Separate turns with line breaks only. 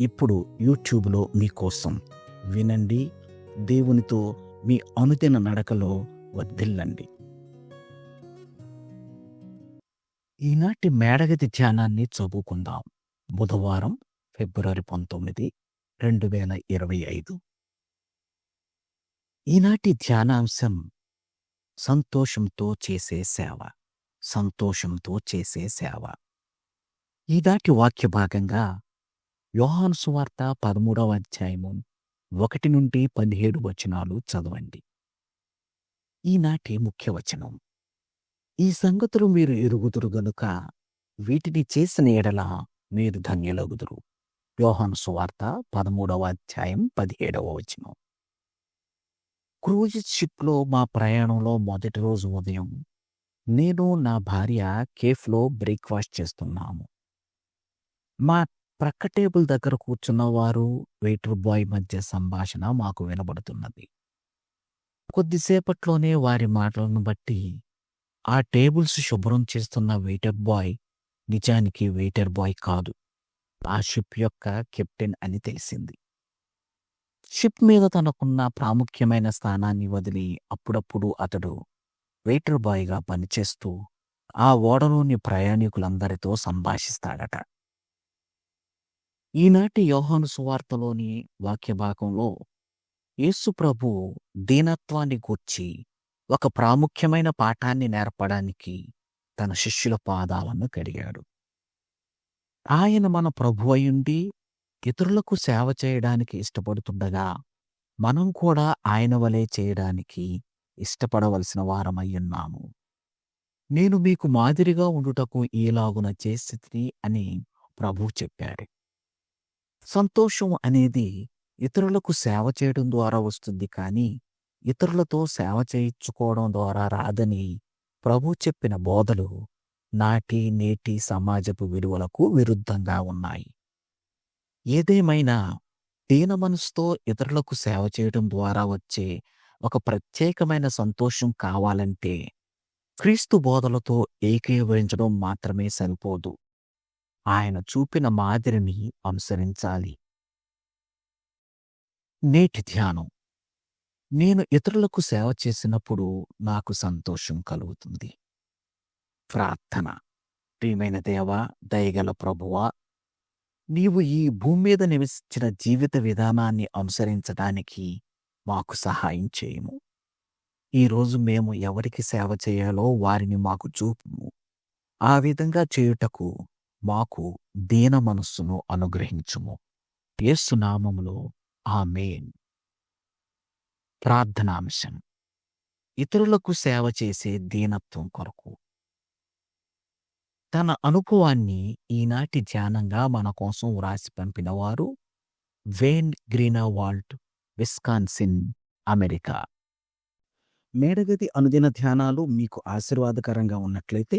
ఇప్పుడు యూట్యూబ్లో మీకోసం వినండి దేవునితో మీ అనుదిన నడకలో వర్ధిల్లండి. ఈనాటి మేడగది ధ్యానాన్ని చదువుకుందాం. బుధవారం ఫిబ్రవరి పంతొమ్మిది రెండు వేల ఇరవై ఐదు. ఈనాటి ధ్యానాంశం సంతోషంతో చేసే సేవ సంతోషంతో చేసే సేవ. ఈనాటి వాక్య భాగంగా యోహాను సువార్త పదమూడవ అధ్యాయము ఒకటి నుండి పదిహేడు వచనాలు చదవండి. ఈనాటి ముఖ్య వచనం. ఈ సంగతులు మీరు ఎరుగుదురు గనుక వీటిని చేసిన ఎడల మీరు ధన్యులగుదురు. యోహాను సువార్త పదమూడవ అధ్యాయం పదిహేడవ వచనం. క్రూజ్ షిప్లో మా ప్రయాణంలో మొదటి రోజు ఉదయం నేను నా భార్య కేఫ్లో బ్రేక్ఫాస్ట్ చేస్తున్నాము. మా ప్రక్క టేబుల్ దగ్గర కూర్చున్న వారు వెయిటర్ బాయ్ మధ్య సంభాషణ మాకు వినబడుతున్నది. కొద్దిసేపట్లోనే వారి మాటలను బట్టి ఆ టేబుల్స్ శుభ్రం చేస్తున్న వెయిటర్ బాయ్ నిజానికి వెయిటర్ బాయ్ కాదు. ఆ షిప్ యొక్క కెప్టెన్ అని తెలిసింది. షిప్ మీద తనకున్న ప్రాముఖ్యమైన స్థానాన్ని వదిలి అప్పుడప్పుడు అతడు వెయిటర్ బాయ్గా పనిచేస్తూ ఆ ఓడలోని ప్రయాణికులందరితో సంభాషిస్తాడట. ఈనాటి యోహాను సువార్తలోని వాక్య భాగంలో యేసుప్రభు దీనత్వాన్ని గూర్చి ఒక ప్రాముఖ్యమైన పాఠాన్ని నేర్పడానికి తన శిష్యుల పాదాలను కడిగాడు. ఆయన మన ప్రభు అయుండి ఇతరులకు సేవ చేయడానికి ఇష్టపడుతుండగా మనం కూడా ఆయన వలె చేయడానికి ఇష్టపడవలసిన వారమయ్యున్నాము. నేను మీకు మాదిరిగా ఉండుటకు ఈలాగున చేసి అని ప్రభు చెప్పాడు. సంతోషం అనేది ఇతరులకు సేవ చేయడం ద్వారా వస్తుంది. కానీ ఇతరులతో సేవ చేయించుకోవడం ద్వారా రాదని ప్రభు చెప్పిన బోధలు నాటి నేటి సమాజపు విలువలకు విరుద్ధంగా ఉన్నాయి. ఏదేమైనా దీన మనసుతో ఇతరులకు సేవ చేయడం ద్వారా వచ్చే ఒక ప్రత్యేకమైన సంతోషం కావాలంటే క్రీస్తు బోధలతో ఏకీభవించడం మాత్రమే సరిపోదు. ఆయన చూపిన మాదిరిని అనుసరించాలి. నేటి ధ్యానం. నేను ఇతరులకు సేవ చేసినప్పుడు నాకు సంతోషం కలుగుతుంది. ప్రార్థన. ప్రియమైన దేవా దయగల ప్రభువా నీవు ఈ భూమి మీద నివసించిన జీవిత విధానాన్ని అనుసరించడానికి మాకు సహాయం చేయము. ఈరోజు మేము ఎవరికి సేవ చేయాలో వారిని మాకు చూపుము. ఆ విధంగా చేయుటకు మాకు దీన మనస్సును అనుగ్రహించుము. యేసునామములో ఆమెన్. ప్రార్థనాంశం. ఇతరులకు సేవ చేసే దీనత్వం కొరకు. తన అనుభవాన్ని ఈనాటి ధ్యానంగా మన కోసం వ్రాసి పంపినవారు వేన్ గ్రీనవాల్ట్ విస్కాన్సిన్ అమెరికా. మేడగది అనుదిన ధ్యానాలు మీకు ఆశీర్వాదకరంగా ఉన్నట్లయితే